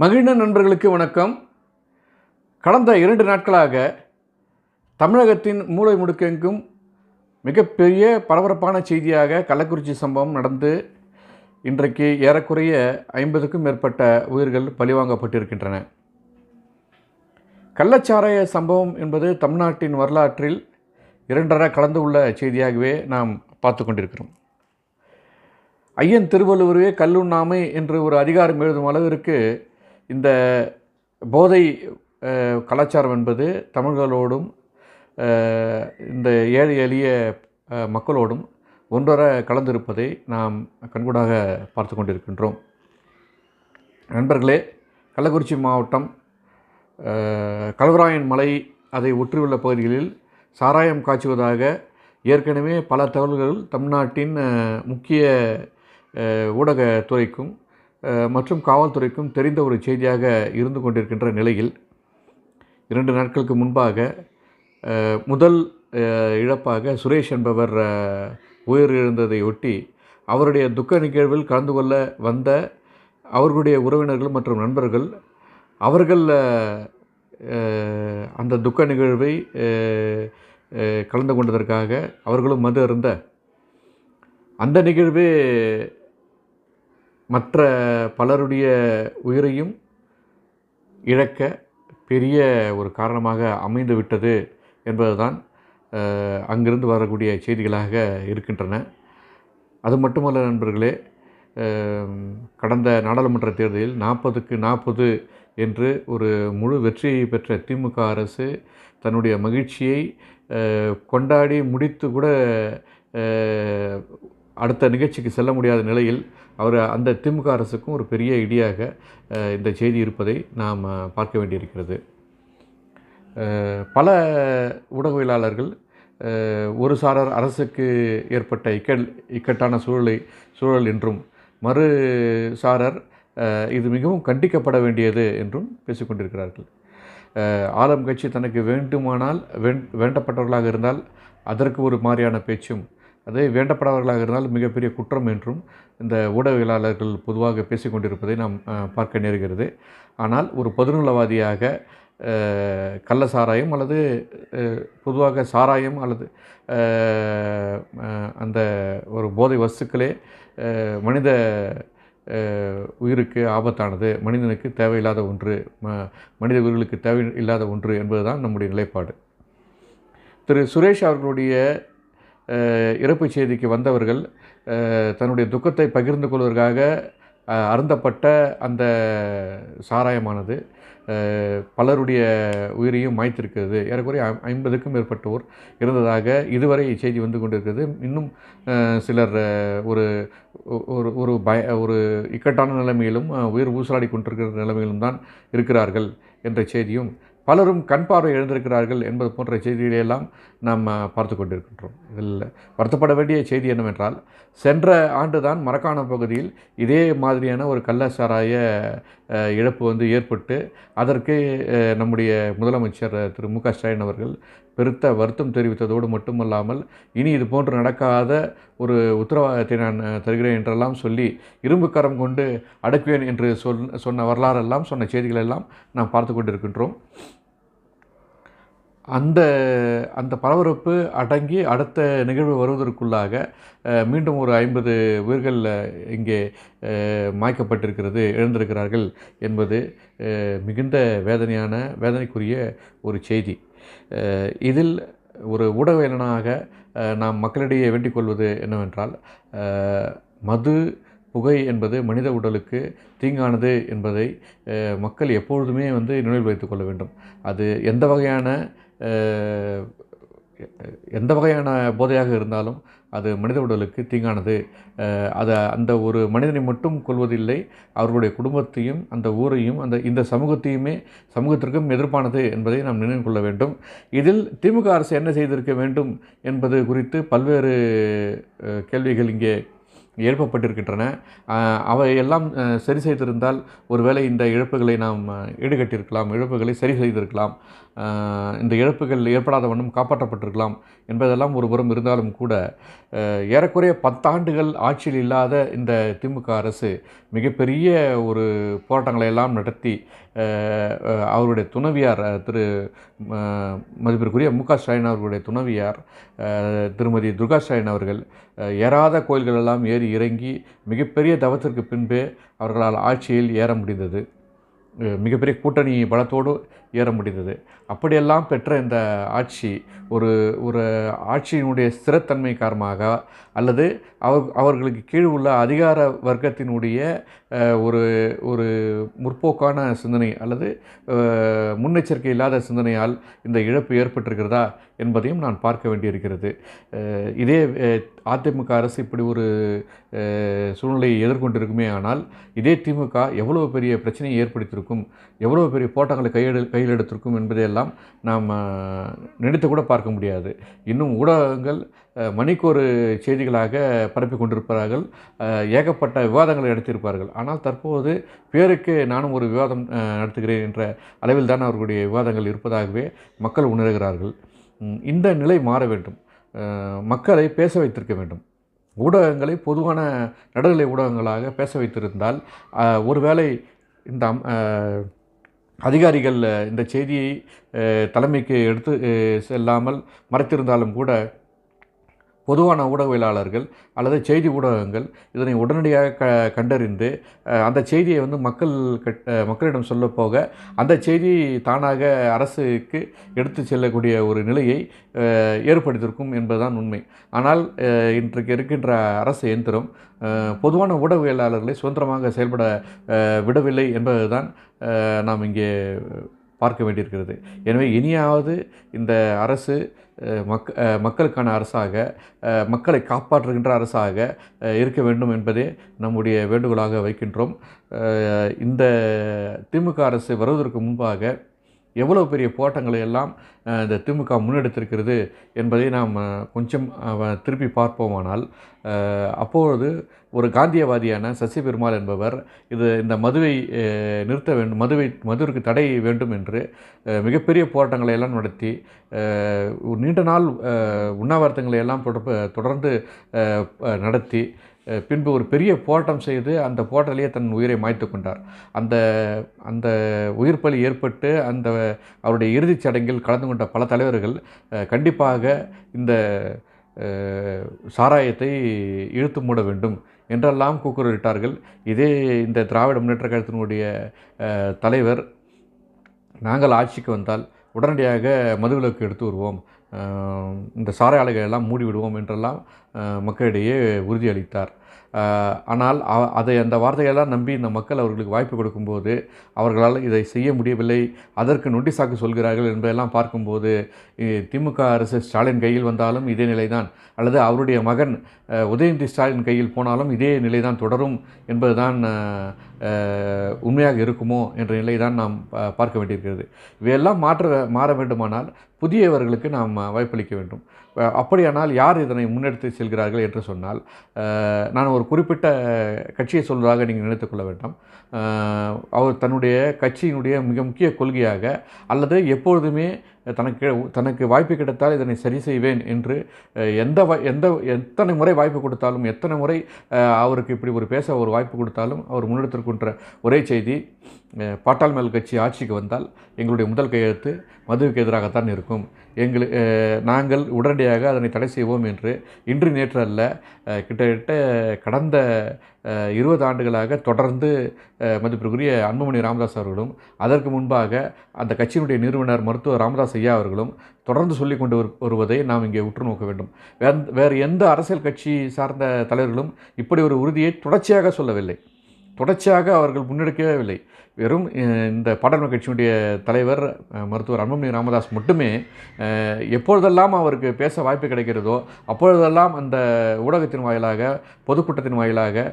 மகிழ்ந்த நண்பர்களுக்கு வணக்கம். கடந்த இரண்டு நாட்களாக தமிழகத்தின் மூலை முடுக்கெங்கும் மிகப்பெரிய பரபரப்பான செய்தியாக கள்ளக்குறிச்சி சம்பவம் நடந்து இன்றைக்கு ஏறக்குறைய ஐம்பதுக்கும் மேற்பட்ட உயிர்கள் பழிவாங்கப்பட்டிருக்கின்றன. கள்ளச்சாராய சம்பவம் என்பது தமிழ்நாட்டின் வரலாற்றில் இரண்டரை கலந்து உள்ள செய்தியாகவே நாம் பார்த்து கொண்டிருக்கிறோம். ஐயன் திருவள்ளுவரே கல்லுண்ணாமை என்று ஒரு அதிகாரம் எழுதும் அளவிற்கு இந்த போதை கலாச்சாரம் என்பது தமிழர்களோடும் இந்த ஏழை எளிய மக்களோடும் ஒன்றர கலந்திருப்பதை நாம் கண்கூடாக பார்த்து கொண்டிருக்கின்றோம். நண்பர்களே கள்ளக்குறிச்சி மாவட்டம் கல்வராயன் மலை அதை ஒற்றியுள்ள பகுதிகளில் சாராயம் காய்ச்சுவதாக ஏற்கனவே பல தகவல்கள் தமிழ்நாட்டின் முக்கிய ஊடகத்துறைக்கும் மற்றும் காவல்துறைக்கும் தெரிந்த ஒரு செய்தியாக இருந்து கொண்டிருக்கின்ற நிலையில் இரண்டு நாட்களுக்கு முன்பாக முதல் இழப்பாக சுரேஷ் என்பவர் உயிரிழந்ததை ஒட்டி அவருடைய துக்க நிகழ்வில் கலந்து கொள்ள வந்த அவர்களுடைய உறவினர்கள் மற்றும் நண்பர்கள் அவர்கள் அந்த துக்க நிகழ்வை கலந்து கொண்டதற்காக அவர்களும் மது அருந்த அந்த நிகழ்வே மற்ற பலருடைய உயிரையும் இழக்க பெரிய ஒரு காரணமாக அமைந்து விட்டது என்பதுதான் அங்கிருந்து வரக்கூடிய செய்திகளாக இருக்கின்றன. அது மட்டுமல்ல நண்பர்களே கடந்த நாடாளுமன்ற தேர்தலில் நாற்பதுக்கு நாற்பது என்று ஒரு முழு வெற்றியை பெற்ற திமுக அரசு தன்னுடைய மகிழ்ச்சியை கொண்டாடி முடித்து கூட அடுத்த நிகழ்ச்சிக்கு செல்ல முடியாத நிலையில் அவர் அந்த திமுக அரசுக்கும் ஒரு பெரிய இடியாக இந்த செய்தி இருப்பதை நாம் பார்க்க வேண்டியிருக்கிறது. பல ஊடகவியலாளர்கள் ஒரு சாரர் அரசுக்கு ஏற்பட்ட இக்கல் இக்கட்டான சூழலை சூழல் என்றும் மறு சாரர் இது மிகவும் கண்டிக்கப்பட வேண்டியது என்றும் பேசிக்கொண்டிருக்கிறார்கள். ஆளும் கட்சி தனக்கு வேண்டுமானால் வேண் வேண்டப்பட்டவர்களாக இருந்தால் அதற்கு ஒரு மாதிரியான பேச்சும் அதே வேண்டப்படாதவர்களாக இருந்தால் மிகப்பெரிய குற்றம் என்றும் இந்த ஊடகவியலாளர்கள் பொதுவாக பேசிக்கொண்டிருப்பதை நாம் பார்க்க நேருகிறது. ஆனால் ஒரு பொதுநலவாதியாக கள்ள சாராயம் அல்லது பொதுவாக சாராயம் அல்லது அந்த ஒரு போதை வஸ்துக்களே மனித உயிருக்கு ஆபத்தானது மனிதனுக்கு தேவையில்லாத ஒன்று ம மனித உயிர்களுக்கு தேவை இல்லாத ஒன்று என்பதுதான் நம்முடைய நிலைப்பாடு. திரு சுரேஷ் அவர்களுடைய இறப்பு செய்திக்கு வந்தவர்கள் தன்னுடைய துக்கத்தை பகிர்ந்து கொள்வதற்காக அருந்தப்பட்ட அந்த சாராயமானது பலருடைய உயிரையும் மாய்த்திருக்கிறது. ஏறக்குறைய ஐம்பதுக்கும் மேற்பட்டோர் இருந்ததாக இதுவரை செய்தி வந்து கொண்டிருக்கிறது. இன்னும் சிலர் ஒரு ஒரு ஒரு பய ஒரு இக்கட்டான நிலைமையிலும் உயிர் ஊசலாடி கொண்டிருக்கிற நிலைமையிலும் தான் இருக்கிறார்கள் என்ற செய்தியும் பலரும் கண் பார்வை எழுந்திருக்கிறார்கள் என்பது போன்ற செய்திகளையெல்லாம் நாம் பார்த்து கொண்டிருக்கின்றோம். இதில் வருத்தப்பட வேண்டிய செய்தி என்னவென்றால் சென்ற ஆண்டுதான் மரக்காண பகுதியில் இதே மாதிரியான ஒரு கள்ளசாராய இழப்பு வந்து ஏற்பட்டு அதற்கு நம்முடைய முதலமைச்சர் திரு மு க ஸ்டாலின் அவர்கள் பெருத்த வருத்தம் தெரிவித்ததோடு மட்டுமல்லாமல் இனி இது போன்று நடக்காத ஒரு உத்தரவாதத்தை நான் தருகிறேன் என்றெல்லாம் சொல்லி இரும்பு கரம் கொண்டு அடக்குவேன் என்று சொல் சொன்ன வரலாறெல்லாம் சொன்ன செய்திகளெல்லாம் நாம் பார்த்து கொண்டிருக்கின்றோம். அந்த அந்த பரபரப்பு அடங்கி அடுத்த நிகழ்வு வருவதற்குள்ளாக மீண்டும் ஒரு ஐம்பது உயிர்கள் இங்கே மாய்க்கப்பட்டிருக்கிறது எழுந்திருக்கிறார்கள் என்பது மிகுந்த வேதனையான வேதனைக்குரிய ஒரு செய்தி. இதில் ஒரு ஊடகவியலனாக நாம் மக்களிடையே வேண்டிக் கொள்வது என்னவென்றால் மது புகை என்பது மனித உடலுக்கு தீங்கானது என்பதை மக்கள் எப்பொழுதுமே வந்து நினைவில் வைத்துக் கொள்ள வேண்டும். அது எந்த வகையான எந்த வகையான போதையாக இருந்தாலும் அது மனித உடலுக்கு தீங்கானது. அதை அந்த ஒரு மனிதனை மட்டும் கொள்வதில்லை அவர்களுடைய குடும்பத்தையும் அந்த ஊரையும் அந்த இந்த சமூகத்தையுமே சமூகத்திற்கும் எதிர்ப்பானது என்பதை நாம் நினைவு கொள்ள வேண்டும். இதில் திமுக அரசு என்ன செய்திருக்க வேண்டும் என்பது குறித்து பல்வேறு கேள்விகள் இங்கே எழுப்பப்பட்டிருக்கின்றன. அவை எல்லாம் சரி செய்திருந்தால் ஒருவேளை இந்த இழப்புகளை நாம் ஈடுகட்டியிருக்கலாம் இழப்புகளை சரி செய்திருக்கலாம். இந்த இழப்புகள் ஏற்படாத வண்ணம் காப்பாற்றப்பட்டிருக்கலாம் என்பதெல்லாம் ஒரு புறம் இருந்தாலும் கூட ஏறக்குறைய பத்தாண்டுகள் ஆட்சியில் இல்லாத இந்த திமுக அரசு மிகப்பெரிய ஒரு போராட்டங்களை எல்லாம் நடத்தி அவருடைய துணவியார் திரு மதிப்பிற்குரிய மு க ஸ்டாலின் அவர்களுடைய துணவியார் திருமதி துர்கா ஸ்டாலின் அவர்கள் ஏறாத கோயில்கள் எல்லாம் ஏறி இறங்கி மிகப்பெரிய தவத்திற்கு பின்பே அவர்களால் ஆட்சியில் ஏற முடிந்தது. மிகப்பெரிய கூட்டணி பலத்தோடு ஏற முடிந்தது. அப்படியெல்லாம் பெற்ற இந்த ஆட்சி ஒரு ஒரு ஆட்சியினுடைய ஸ்திரத்தன்மை காரணமாக அல்லது அவர் அவர்களுக்கு கீழ் உள்ள அதிகார வர்க்கத்தினுடைய ஒரு ஒரு முற்போக்கான சிந்தனை அல்லது முன்னெச்சரிக்கை இல்லாத சிந்தனையால் இந்த இழப்பு ஏற்பட்டிருக்கிறதா என்பதையும் நான் பார்க்க வேண்டியிருக்கிறது. இதே அதிமுக அரசு இப்படி ஒரு சூழ்நிலையை எதிர்கொண்டிருக்குமே ஆனால் இதே திமுக எவ்வளவு பெரிய பிரச்சனையை ஏற்படுத்தியிருக்கும் எவ்வளவு பெரிய போட்டங்களை கையெடு கையில் எடுத்திருக்கும் என்பதையெல்லாம் நாம் நினைத்து கூட பார்க்க முடியாது. இன்னும் ஊடகங்கள் மணிக்கு ஒரு செய்திகளாக பரப்பி கொண்டிருப்பார்கள். ஏகப்பட்ட விவாதங்களை நடத்தியிருப்பார்கள். ஆனால் தற்போது பேருக்கு நானும் ஒரு விவாதம் நடத்துகிறேன் என்ற அளவில் தான் அவர்களுடைய விவாதங்கள் இருப்பதாகவே மக்கள் உணர்கிறார்கள். இந்த நிலை மாற வேண்டும். மக்களை பேச வைத்திருக்க வேண்டும். ஊடகங்களை பொதுவான நடுநிலை ஊடகங்களாக பேச வைத்திருந்தால் ஒருவேளை இந்த அதிகாரிகள் இந்த செய்தியை தலைமைக்கு எடுத்து செல்லாமல் மறைத்திருந்தாலும் கூட பொதுவான ஊடகவியலாளர்கள் அல்லது செய்தி ஊடகங்கள் இதனை உடனடியாக க கண்டறிந்து அந்த செய்தியை வந்து மக்கள் கட் மக்களிடம் சொல்ல போக அந்த செய்தி தானாக அரசுக்கு எடுத்து செல்லக்கூடிய ஒரு நிலையை ஏற்படுத்தியிருக்கும் என்பதுதான் உண்மை. ஆனால் இன்றைக்கு இருக்கின்ற அரசு இயந்திரம் பொதுவான ஊடகவியலாளர்களை சுதந்திரமாக செயல்பட விடவில்லை என்பதுதான் நாம் இங்கே பார்க்க வேண்டியிருக்கிறது. எனவே இனியாவது இந்த அரசு மக் மக்களுக்கான அரசாக மக்களை காப்பாற்றுகின்ற அரசாக இருக்க வேண்டும் என்பதே நம்முடைய வேண்டுகோளாக வைக்கின்றோம். இந்த திமுக அரசு வருவதற்கு முன்பாக எவ்வளவு பெரிய போராட்டங்களை எல்லாம் இந்த திமுக முன்னெடுத்திருக்கிறது என்பதை நாம் கொஞ்சம் திருப்பி பார்ப்போமானால் அப்பொழுது ஒரு காந்தியவாதியான சசி பெருமாள் என்பவர் இது இந்த மதுவை நிறுத்த வேண்டும் மதுவை மதுவிற்கு தடை வேண்டும் என்று மிகப்பெரிய போராட்டங்களை எல்லாம் நடத்தி நீண்ட நாள் உண்ணாவிரதங்களை எல்லாம் தொடர்ந்து நடத்தி பின்பு ஒரு பெரிய போராட்டம் செய்து அந்த போட்டலையே தன் உயிரை மாய்த்து கொண்டார். அந்த அந்த உயிர் பலி ஏற்பட்டு அந்த அவருடைய இறுதிச் சடங்கில் கலந்து கொண்ட பல தலைவர்கள் கண்டிப்பாக இந்த சாராயத்தை இழுத்து மூட வேண்டும் என்றெல்லாம் கூக்குரலிட்டார்கள். இதே இந்த திராவிட முன்னேற்ற கழகத்தினுடைய தலைவர் நாங்கள் ஆட்சிக்கு வந்தால் உடனடியாக மதுவிலக்கு எடுத்து வருவோம். இந்த சாராய ஆலைகளை எல்லாம் மூடி விடுவோம் என்றெல்லாம் மக்களிடையே உறுதியளித்தார். ஆனால் அதை அந்த வார்த்தையெல்லாம் நம்பி இந்த மக்கள் அவர்களுக்கு வாய்ப்பு கொடுக்கும்போது அவர்களால் இதை செய்ய முடியவில்லை. அதற்கு நொண்டி சாக்கு சொல்கிறார்கள் என்பதெல்லாம் பார்க்கும்போது திமுக அரசு ஸ்டாலின் கையில் வந்தாலும் இதே நிலைதான். அல்லது அவருடைய மகன் உதயநிதி ஸ்டாலின் கையில் போனாலும் இதே நிலைதான் தொடரும் என்பதுதான் உண்மையாக இருக்குமோ என்ற நிலை தான் நாம் பார்க்க வேண்டியிருக்கிறது. இவையெல்லாம் மாற்ற மாற வேண்டுமானால் புதியவர்களுக்கு நாம் வாய்ப்பளிக்க வேண்டும். அப்படியானால் யார் இதனை முன்னெடுத்து செல்கிறார்கள் என்று சொன்னால் நான் ஒரு குறிப்பிட்ட கட்சியை சொல்வதாக நீங்கள் நினைத்துக் கொள்ள வேண்டாம். அவர் தன்னுடைய கட்சியினுடைய மிக முக்கிய கொள்கையாக அல்லது எப்பொழுதுமே தனக்கு தனக்கு வாய்ப்பு கிடைத்தால் இதனை சரி செய்வேன் என்று எந்த எந்த எத்தனை முறை வாய்ப்பு கொடுத்தாலும் எத்தனை முறை அவருக்கு இப்படி ஒரு பேச ஒரு வாய்ப்பு கொடுத்தாலும் அவர் முன்னெடுத்திருக்கின்ற ஒரே செய்தி பாட்டாள் மேல் கட்சி ஆட்சிக்கு வந்தால் எங்களுடைய முதல் கையெழுத்து மதுவுக்கு எதிராகத்தான் இருக்கும். எங்கள் நாங்கள் உடனடியாக அதனை தடை செய்வோம் என்று இன்று நேற்று அல்ல கிட்டத்தட்ட கடந்த இருபது ஆண்டுகளாக தொடர்ந்து மதிப்பிற்குரிய அன்புமணி ராமதாஸ் அவர்களும் அதற்கு முன்பாக அந்த கட்சியினுடைய நிறுவனர் மருத்துவர் ராமதாஸ் ஐயா அவர்களும் தொடர்ந்து சொல்லி கொண்டு வருவதை நாம் இங்கே உற்று நோக்க வேண்டும். வேறு வேறு எந்த அரசியல் கட்சி சார்ந்த தலைவர்களும் இப்படி ஒரு உறுதியை தொடர்ச்சியாக சொல்லவில்லை. தொடர்ச்சியாக அவர்கள் முன்னெடுக்கவே இல்லை. வெறும் இந்த பாடல் கட்சியினுடைய தலைவர் மருத்துவர் அன்புமணி ராமதாஸ் மட்டுமே எப்பொழுதெல்லாம் அவருக்கு பேச வாய்ப்பு கிடைக்கிறதோ அப்பொழுதெல்லாம் அந்த ஊடகத்தின் வாயிலாக பொதுக்கூட்டத்தின் வாயிலாக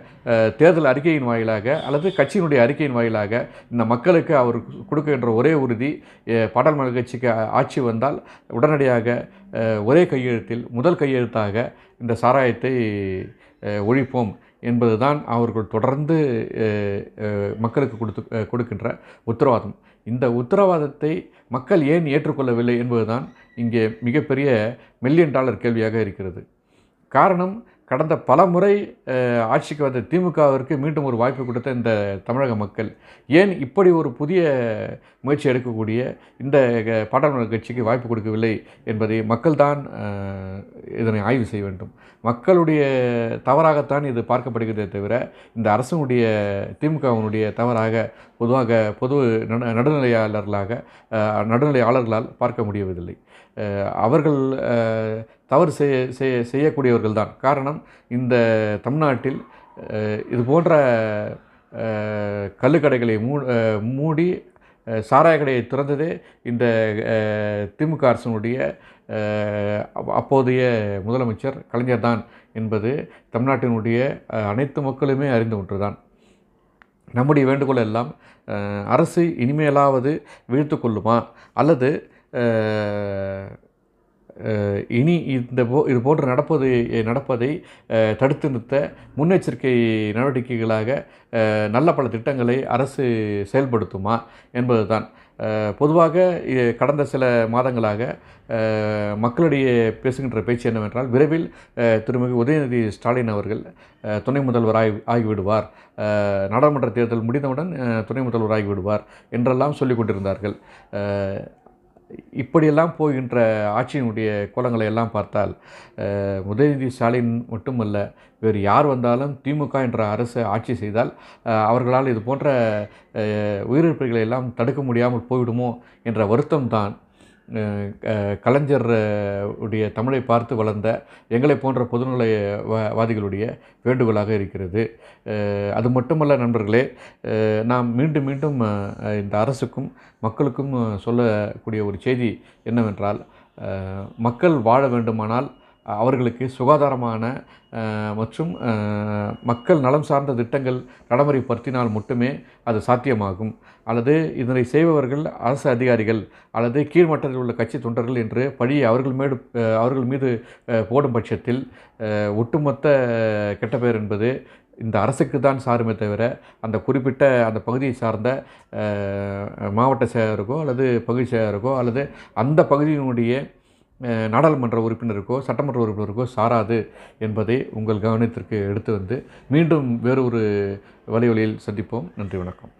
தேர்தல் அறிக்கையின் வாயிலாக அல்லது கட்சியினுடைய அறிக்கையின் வாயிலாக இந்த மக்களுக்கு அவர் கொடுக்கின்ற ஒரே உறுதி பாடல் கட்சிக்கு ஆட்சி வந்தால் உடனடியாக ஒரே கையெழுத்தில் முதல் கையெழுத்தாக இந்த சாராயத்தை ஒழிப்போம். என்பதுதான் அவர்கள் தொடர்ந்து மக்களுக்கு கொடுத்து கொடுக்கின்ற உத்தரவாதம். இந்த உத்தரவாதத்தை மக்கள் ஏன் ஏற்றுக்கொள்ளவில்லை என்பதுதான் இங்கே மிகப்பெரிய மில்லியன் டாலர் கேள்வியாக இருக்கிறது. காரணம் கடந்த பல முறை ஆட்சிக்கு வந்த திமுகவிற்கு மீண்டும் ஒரு வாய்ப்பு கொடுத்த இந்த தமிழக மக்கள் ஏன் இப்படி ஒரு புதிய முயற்சி எடுக்கக்கூடிய இந்த பாட்டாளர் கட்சிக்கு வாய்ப்பு கொடுக்கவில்லை என்பதை மக்கள்தான் இதனை ஆய்வு செய்ய வேண்டும். மக்களுடைய தவறாகத்தான் இது பார்க்கப்படுகிறதே தவிர இந்த அரசனுடைய திமுகவினுடைய தவறாக பொதுவாக பொது நடுநிலையாளர்களாக நடுநிலையாளர்களால் பார்க்க முடியவதில்லை அவர்கள் தவறு செய்ய செய்ய செய்யக்கூடியவர்கள் தான். காரணம் இந்த தமிழ்நாட்டில் இது போன்ற கல்லுக்கடைகளை மூ மூடி சாராய கடையை திறந்ததே இந்த திமுக அரசனுடைய அப்போதைய முதலமைச்சர் கலைஞர் தான் என்பது தமிழ்நாட்டினுடைய அனைத்து மக்களுமே அறிந்த ஒன்றுதான். நம்முடைய வேண்டுகோள் எல்லாம் அரசு இனிமேலாவது வீழ்த்து கொள்ளுமா? அல்லது இனி இந்த போ இது போன்று நடப்பது நடப்பதை தடுத்து நிறுத்த முன்னெச்சரிக்கை நடவடிக்கைகளாக நல்ல பல திட்டங்களை அரசு செயல்படுத்துமா என்பதுதான். தான் பொதுவாக கடந்த சில மாதங்களாக மக்களிடையே பேசுகின்ற பேச்சு என்னவென்றால் விரைவில் திருமிகு உதயநிதி ஸ்டாலின் அவர்கள் துணை முதல்வர் ஆகி ஆகிவிடுவார். நாடாளுமன்ற தேர்தல் முடிந்தவுடன் துணை முதல்வர் ஆகிவிடுவார் என்றெல்லாம் சொல்லிக் கொண்டிருந்தார்கள். இப்படியெல்லாம் போகின்ற ஆட்சியினுடைய கோலங்களை எல்லாம் பார்த்தால் உதயநிதி ஸ்டாலின் மட்டுமல்ல வேறு யார் வந்தாலும் திமுக என்ற அரசு ஆட்சி செய்தால் அவர்களால் இது போன்ற உயிரிழப்புகளை எல்லாம் தடுக்க முடியாமல் போய்விடுமோ என்ற வருத்தம்தான் கலைஞர் உடைய தமிழை பார்த்து வளர்ந்த எங்களை போன்ற பொதுநிலை வா- வாதிகளுடைய வேண்டுகோளாக இருக்கிறது. அது மட்டுமல்ல நண்பர்களே நாம் மீண்டும் மீண்டும் இந்த அரசுக்கும் மக்களுக்கும் சொல்லக்கூடிய ஒரு செய்தி என்னவென்றால் மக்கள் வாழ வேண்டுமானால் அவர்களுக்கு சுகாதாரமான மற்றும் மக்கள் நலம் சார்ந்த திட்டங்கள் நடைமுறைப்படுத்தினால் மட்டுமே அது சாத்தியமாகும். அல்லது இதனை செய்பவர்கள் அரசு அதிகாரிகள் அல்லது கீழ்மட்டத்தில் உள்ள கட்சி தொண்டர்கள் என்று பழியை அவர்கள் மீது அவர்கள் மீது போடும் பட்சத்தில் ஒட்டுமொத்த கெட்ட பெயர் என்பது இந்த அரசுக்கு தான் சாருமே தவிர அந்த குறிப்பிட்ட அந்த பகுதியை சார்ந்த மாவட்ட செயலருக்கோ அல்லது பகுதி செயலருக்கோ அல்லது அந்த பகுதியினுடைய நாடாளுமன்ற உறுப்பினருக்கோ சட்டமன்ற உறுப்பினருக்கோ சாராது என்பதை உங்கள் கவனத்திற்கு எடுத்து வந்து மீண்டும் வேறு வழி வழியில் சந்திப்போம். நன்றி வணக்கம்.